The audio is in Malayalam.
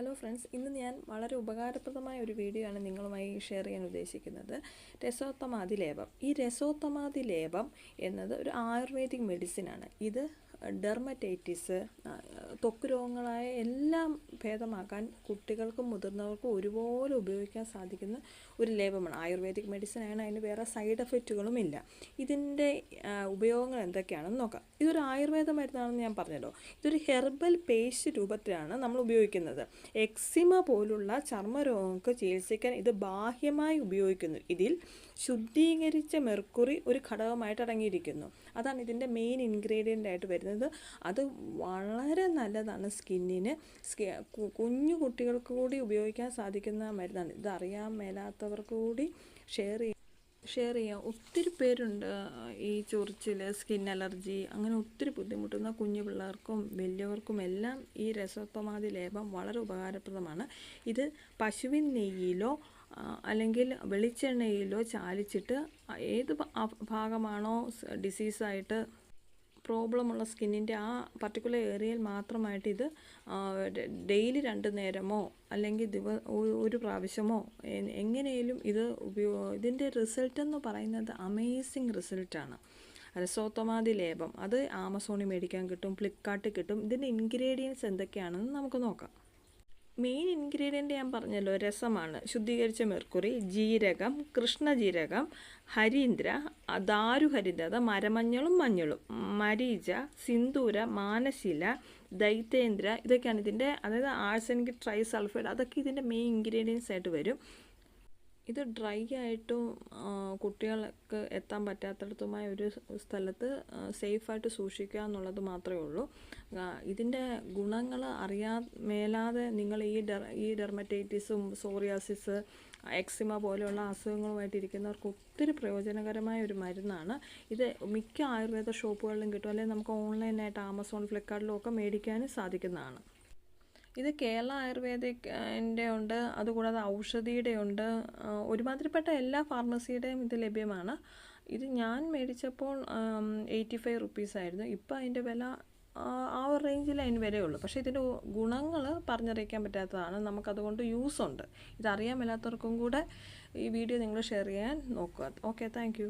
ഹലോ ഫ്രണ്ട്സ് ഇന്ന് ഞാൻ വളരെ ഉപകാരപ്രദമായ ഒരു വീഡിയോ ആണ് നിങ്ങളുമായി ഷെയർ ചെയ്യാൻ ഉദ്ദേശിക്കുന്നത്. രസോത്തമാതി ലേപം. ഈ രസോത്തമാതി ലേപം എന്നത് ഒരു ആയുർവേദിക് മെഡിസിനാണ് ഇത് ഡെർമറ്റൈറ്റിസ് തൊക്ക് രോഗങ്ങളായ എല്ലാം ഭേദമാക്കാൻ കുട്ടികൾക്കും മുതിർന്നവർക്കും ഒരുപോലെ ഉപയോഗിക്കാൻ സാധിക്കുന്ന ഒരു ലേപമാണ്. ആയുർവേദിക് മെഡിസിൻ ആണ് അതിന് വേറെ സൈഡ് എഫക്റ്റുകളും ഇല്ല. ഇതിന്റെ ഉപയോഗങ്ങൾ എന്തൊക്കെയാണെന്ന് നോക്കാം. ഇതൊരു ആയുർവേദ മരുന്നാണെന്ന് ഞാൻ പറഞ്ഞല്ലോ. ഇതൊരു ഹെർബൽ പേസ്റ്റ് രൂപത്തിലാണ് നമ്മൾ ഉപയോഗിക്കുന്നത്. എക്സിമ പോലുള്ള ചർമ്മരോഗങ്ങൾക്ക് ചികിത്സിക്കാൻ ഇത് ബാഹ്യമായി ഉപയോഗിക്കുന്നു. ഇതിൽ ശുദ്ധീകരിച്ച മെർക്കുറി ഒരു ഘടകമായിട്ട് അടങ്ങിയിരിക്കുന്നു. അതാണ് ഇതിന്റെ മെയിൻ ഇൻഗ്രീഡിയന്റ് ആയിട്ട് വരുന്നത്. അത് വളരെ നല്ലതാണ് സ്കിന്നിന്. കുഞ്ഞു കുട്ടികൾക്ക് കൂടി ഉപയോഗിക്കാൻ സാധിക്കുന്ന മരുന്നാണ്. ഇതറിയാൻ മേലാത്തവർക്ക് കൂടി ഷെയർ ചെയ്യും ഷെയർ ചെയ്യാം. ഒത്തിരി പേരുണ്ട് ഈ ചൊറിച്ചിൽ സ്കിൻ അലർജി അങ്ങനെ ഒത്തിരി ബുദ്ധിമുട്ടുന്ന കുഞ്ഞു പിള്ളേർക്കും വലിയവർക്കും എല്ലാം ഈ രസോത്തമാതി ലേപം വളരെ ഉപകാരപ്രദമാണ്. ഇത് പശുവിൻ നെയ്യിലോ അല്ലെങ്കിൽ വെളിച്ചെണ്ണയിലോ ചാലിച്ചിട്ട് ഏത് ഭാഗമാണോ ഡിസീസായിട്ട് പ്രോബ്ലമുള്ള സ്കിന്നിന്റെ ആ പർട്ടിക്കുലർ ഏരിയയിൽ മാത്രമായിട്ട് ഇത് ഡെയിലി രണ്ട് നേരമോ അല്ലെങ്കിൽ ദിവ ഒരു പ്രാവശ്യമോ എങ്ങനെയും ഇത് ഉപയോ ഇതിന്റെ റിസൾട്ട് എന്ന് പറയുന്നത് അമേസിങ് റിസൾട്ടാണ് രസോത്തമാതി ലേപം. അത് ആമസോണിൽ മേടിക്കാൻ കിട്ടും ഫ്ലിപ്കാർട്ടിൽ കിട്ടും. ഇതിന്റെ ഇൻഗ്രീഡിയൻസ് എന്തൊക്കെയാണെന്ന് നമുക്ക് നോക്കാം. മെയിൻ ഇൻഗ്രീഡിയന്റ് ഞാൻ പറഞ്ഞല്ലോ രസമാണ്. ശുദ്ധീകരിച്ച മെർക്കുറി ജീരകം കൃഷ്ണജീരകം ഹരീന്ദ്ര ദാരുഹരീന്ദ്ര അത് മരമഞ്ഞളും മഞ്ഞളും മരീച സിന്ദൂര മാനശില ദൈത്തേന്ദ്ര ഇതൊക്കെയാണ് ഇതിന്റെ അതായത് ആഴ്സനിക് ട്രൈസൾഫൈഡ് അതൊക്കെ ഇതിന്റെ മെയിൻ ഇൻഗ്രീഡിയൻസ് ആയിട്ട് വരും. ഇത് ഡ്രൈ ആയിട്ടും കുട്ടികൾക്ക് എത്താൻ പറ്റാത്തടത്തുമായ ഒരു സ്ഥലത്ത് സേഫായിട്ട് സൂക്ഷിക്കുക എന്നുള്ളത് മാത്രമേ ഉള്ളൂ. ഇതിന്റെ ഗുണങ്ങൾ അറിയാ മേലാതെ നിങ്ങൾ ഈ ഡെർ ഈ ഡെർമറ്റൈറ്റിസും സോറിയാസിസ് എക്സിമ പോലെയുള്ള അസുഖങ്ങളുമായിട്ട് ഇരിക്കുന്നവർക്ക് ഒത്തിരി പ്രയോജനകരമായ ഒരു മരുന്നാണ്. ഇത് മിക്ക ആയുർവേദ ഷോപ്പുകളിലും കിട്ടും. അല്ലെങ്കിൽ നമുക്ക് ഓൺലൈനായിട്ട് ആമസോൺ ഫ്ലിപ്കാർട്ടിലും ഒക്കെ മേടിക്കാനും സാധിക്കുന്നതാണ്. ഇത് കേരള ആയുർവേദിക്കിന്റെ ഉണ്ട്. അതുകൂടാതെ ഔഷധിയുടെ ഉണ്ട്. ഒരുമാതിരിപ്പെട്ട എല്ലാ ഫാർമസിയുടെയും ഇത് ലഭ്യമാണ്. ഇത് ഞാൻ മേടിച്ചപ്പോൾ എയ്റ്റി ഫൈവ് റുപ്പീസ് ആയിരുന്നു. ഇപ്പോൾ അതിന്റെ വില ആ ഒരു റേഞ്ചിൽ അതിന് വിലയുള്ളൂ. പക്ഷേ ഇതിന്റെ ഗുണങ്ങൾ പറഞ്ഞറിയിക്കാൻ പറ്റാത്തതാണ്. നമുക്കതുകൊണ്ട് യൂസ് ഉണ്ട് ഇതറിയാൻ മേലാത്തവർക്കും കൂടെ ഈ വീഡിയോ നിങ്ങൾ ഷെയർ ചെയ്യാൻ നോക്കുക. Okay thank